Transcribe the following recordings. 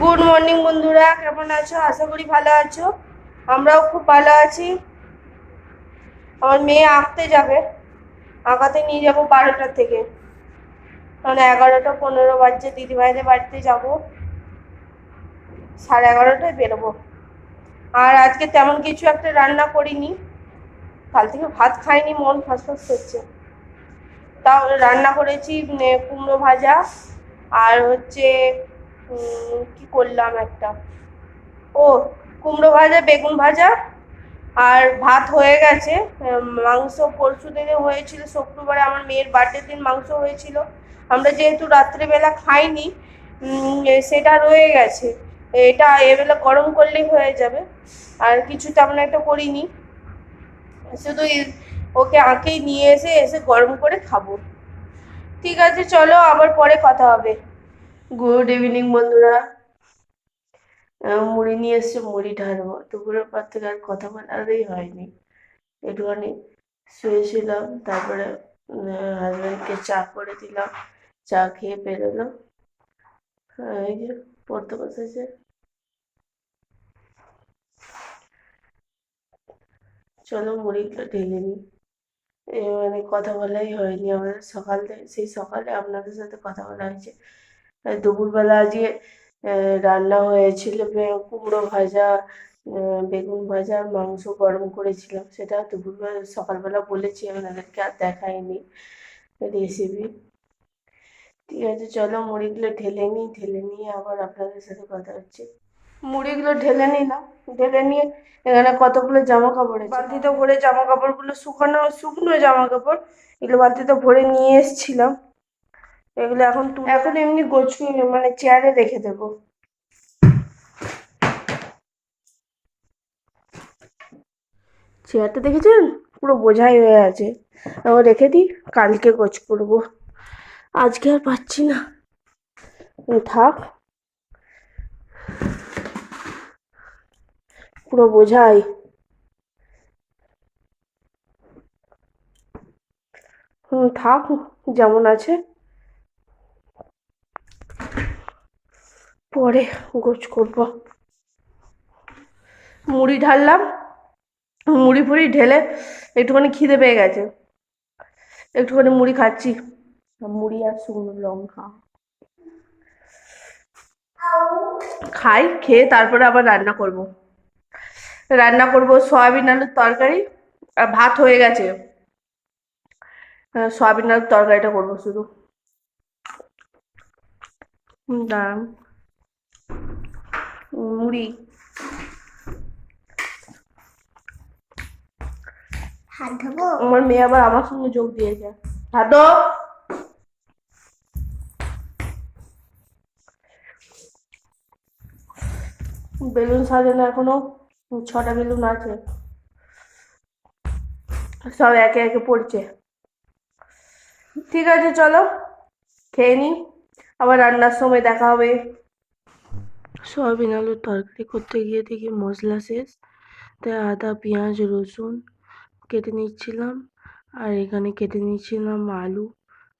Good morning বন্ধুরা। কেমন আছো? আশা করি ভালো আছো। আমরাও খুব ভালো আছি। আমার মেয়ে আঁকতে যাবে। আঁকাতে নিয়ে যাব বারোটার থেকে। মানে এগারোটা পনেরো বাজছে, দিদিভাইদের বাড়িতে যাব। সাড়ে এগারোটায় বেরোবো। আর আজকে তেমন কিছু একটা রান্না করিনি। কাল থেকে ভাত খাইনি, মন ফসফস করছে। তাও রান্না করেছি কুমড়ো ভাজা। আর হচ্ছে কি করলাম একটা? ও, কুমড়ো ভাজা, বেগুন ভাজা আর ভাত হয়ে গেছে। মাংস পরশু দিনে হয়েছিল, শুক্রবারে আমার মেয়ের বার্থডে দিন মাংস হয়েছিল। আমরা যেহেতু রাত্রেবেলা খাইনি সেটা রয়ে গেছে। এটা এবেলা গরম করলেই হয়ে যাবে। আর কিছু তেমন একটা করিনি। শুধু ওকে আঁকেই নিয়ে এসে এসে গরম করে খাব। ঠিক আছে, চলো আবার পরে কথা হবে। গুড ইভিনিং বন্ধুরা। মুড়ি নিয়ে এসছে, মুড়ি ঢালবো। দুপুরের পর থেকে আর কথা বলারই হয়নি। একটুখানি শুয়েছিলাম তারপরে হাজব্যান্ডকে চা করে দিলাম। চা খেয়ে বেরোলো যে, পড়তে বসেছে। চলো মুড়িটা ঢেলে নিই। মানে কথা বলাই হয়নি আমাদের সকাল থেকে, সেই সকালে আপনাদের সাথে কথা বলা হয়েছে। দুপুরবেলা আজকে রান্না হয়েছিল কুমড়ো ভাজা বেগুন ভাজা, মাংস গরম করেছিলাম, সেটা দুপুরবেলা, সকালবেলা বলেছি আপনাদেরকে আর দেখাইনি রেসিপি ঠিক আছে, চলো মুড়িগুলো ঢেলে নিই, ঢেলে নিয়ে আবার আপনাদের সাথে কথা হচ্ছে। মুড়িগুলো ঢেলে নিলাম, ঢেলে নিয়ে এখানে কতগুলো জামা কাপড় বালতিতে ভরে জামা কাপড়গুলো শুকানো, শুকনো জামা কাপড় এগুলো বালতিতে ভরে নিয়ে এসেছিলাম। এগুলো এখন এখন এমনি গোছুয়ে মানে চেয়ারে রেখে দেবো। চেয়ারটা দেখেছেন? পুরো বোঝাই হয়ে আছে। এবার রেখে দিই কালকে গোছ করব। আজকে আর পাচ্ছি না। থাক। পুরো বোঝাই। হুম থাক যেমন আছে। পরে গোছ করব। মুড়ি ঢাললাম, মুড়ি ফুড়ি ঢেলে একটুখানি খিদে পেয়ে গেছে। একটুখানি মুড়ি খাচ্ছি। মুড়ি আর শুকনো লঙ্কা। খাই, খেয়ে তারপরে আবার রান্না করব। রান্না করব সয়াবিন আলুর তরকারি, আর ভাত হয়ে গেছে। সয়াবিন আলুর তরকারিটা করব শুধু। দাঁড়ান। মুড়ি। হাত ধোবো? আমার মেয়ে আবার আমার সঙ্গে যোগ দিয়েছে। হাতো বেলুন সাজানো এখনও ছটা বেলুন আছে। সব একে একে পড়ছে। ঠিক আছে চলো খেয়ে নি। আবার রান্নার সময় দেখা হবে। সয়াবিন আলুর তরকারি করতে গিয়ে দেখি মশলা শেষ। তাই আদা, পেঁয়াজ, রসুন কেটে নিচ্ছিলাম। আর এখানে কেটে নিচ্ছিলাম আলু।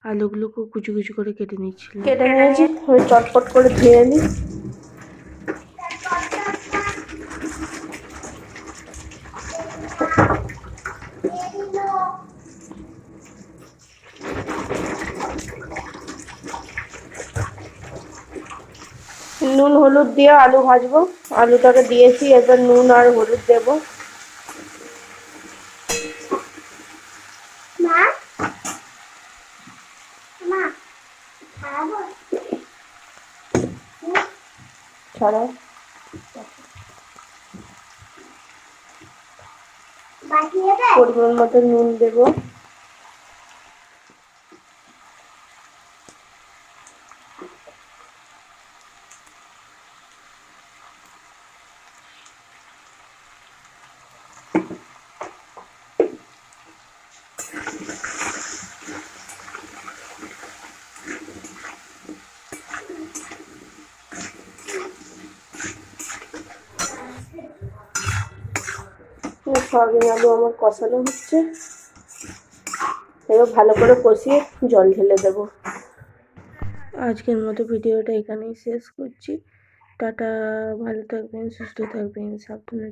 আলুগুলোকে কুচি কুচি করে কেটে নিচ্ছিলাম। কেটে নিয়েছি চটপট করে ধুয়ে নিই। নুন হলুদ দিয়ে আলু ভাজবো। আলুটাকে দিয়েছি এবার নুন আর হলুদ দেবো। হবে? পরিমাণ মতো নুন দেবো। সয়াবিন আলু আমার কষানো হচ্ছে। এবার ভালো করে কষিয়ে জল ঢেলে দেব। আজকের মতো ভিডিওটা এখানেই শেষ করছি। টাটা, ভালো থাকবেন, সুস্থ থাকবেন, সাবধানে